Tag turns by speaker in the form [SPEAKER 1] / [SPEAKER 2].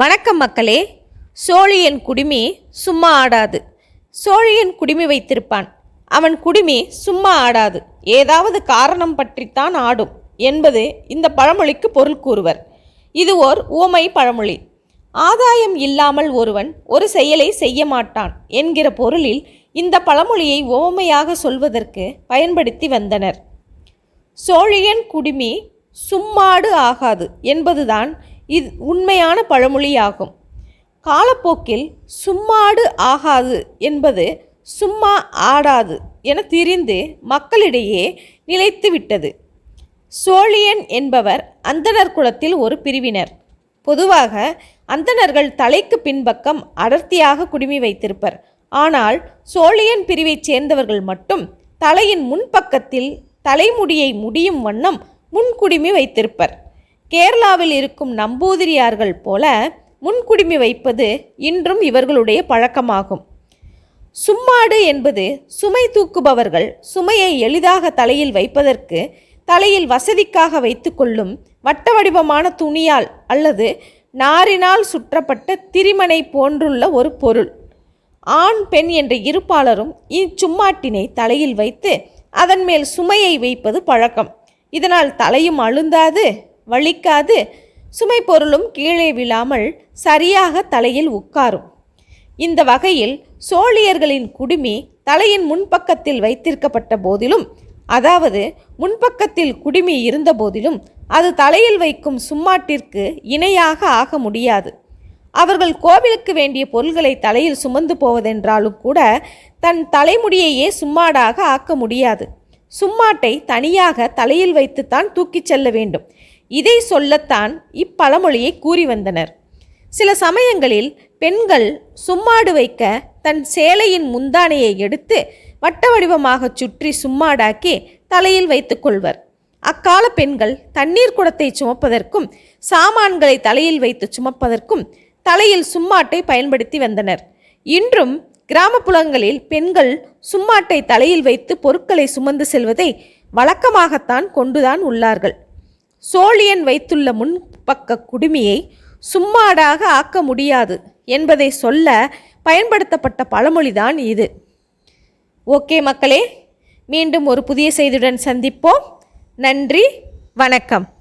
[SPEAKER 1] வணக்கம் மக்களே. சோழியன் குடுமி சும்மா ஆடாது. சோழியன் குடுமி வைத்திருப்பான். அவன் குடுமி சும்மா ஆடாது. ஏதாவது காரணம் பற்றித்தான் ஆடும் என்பது இந்த பழமொழிக்கு பொருள் கூறுவர். இது ஓர் உவமை பழமொழி. ஆதாயம் இல்லாமல் ஒருவன் ஒரு செயலை செய்ய மாட்டான் என்கிற பொருளில் இந்த பழமொழியை உவமையாக சொல்வதற்கு பயன்படுத்தி வந்தனர். சோழியன் குடுமி சும்மாடு ஆகாது என்பதுதான் இது உண்மையான பழமொழியாகும். காலப்போக்கில் சும்மாடு ஆகாது என்பது சும்மா ஆடாது என திரிந்து மக்களிடையே நிலைத்துவிட்டது. சோழியன் என்பவர் அந்தணர் குலத்தில் ஒரு பிரிவினர். பொதுவாக அந்தணர்கள் தலைக்கு பின்பக்கம் அடர்த்தியாக குடுமி வைத்திருப்பர். ஆனால் சோழியன் பிரிவைச் சேர்ந்தவர்கள் மட்டும் தலையின் முன்பக்கத்தில் தலைமுடியை முடியும் வண்ணம் முன்குடுமி வைத்திருப்பர். கேரளாவில் இருக்கும் நம்பூதிரியார்கள் போல முன்குடுமி வைப்பது இன்றும் இவர்களுடைய பழக்கமாகும். சும்மாடு என்பது சுமை தூக்குபவர்கள் சுமையை எளிதாக தலையில் வைப்பதற்கு தலையில் வசதிக்காக வைத்துக்கொள்ளும் வட்ட வடிவமான துணியால் அல்லது நாரினால் சுற்றப்பட்ட திரிமனை போன்றுள்ள ஒரு பொருள். ஆண் பெண் என்ற இருப்பாளரும் இச்சும்மாட்டினை தலையில் வைத்து அதன் மேல் சுமையை வைப்பது பழக்கம். இதனால் தலையும் அழுந்தாது வலிக்காது. சுமை பொருளும் கீழே விழாமல் சரியாக தலையில் உட்காரும். இந்த வகையில் சோழியர்களின் குடுமி தலையின் முன்பக்கத்தில் வைத்திருக்கப்பட்ட போதிலும் அதாவது முன்பக்கத்தில் குடுமி இருந்த போதிலும் அது தலையில் வைக்கும் சும்மாட்டிற்கு இணையாக ஆக முடியாது. அவர்கள் கோவிலுக்கு வேண்டிய பொருள்களை தலையில் சுமந்து போவதென்றாலும் கூட தன் தலைமுடியையே சும்மாடாக ஆக்க முடியாது. சும்மாட்டை தனியாக தலையில் வைத்துத்தான் தூக்கிச் செல்ல வேண்டும். இதை சொல்லத்தான் இப்பழமொழியை கூறி வந்தனர். சில சமயங்களில் பெண்கள் சும்மாடு வைக்க தன் சேலையின் முந்தானையை எடுத்து வட்ட வடிவமாக சுற்றி சும்மாடாக்கி தலையில் வைத்துக்கொள்வர் அக்கால பெண்கள் தண்ணீர் குடத்தை சுமப்பதற்கும் சாமான்களை தலையில் வைத்து சுமப்பதற்கும் தலையில் சும்மாட்டை பயன்படுத்தி வந்தனர். இன்றும் கிராமப்புறங்களில் பெண்கள் சும்மாட்டை தலையில் வைத்து பொருட்களை சுமந்து செல்வதை வழக்கமாகத்தான் கொண்டுதான் உள்ளார்கள். சோழியன் வைத்துள்ள முன்பக்க குடுமியை சும்மாடாக ஆக்க முடியாது என்பதை சொல்ல பயன்படுத்தப்பட்ட பழமொழிதான் இது. ஓகே மக்களே மீண்டும் ஒரு புதிய செய்தியுடன் சந்திப்போம். நன்றி வணக்கம்.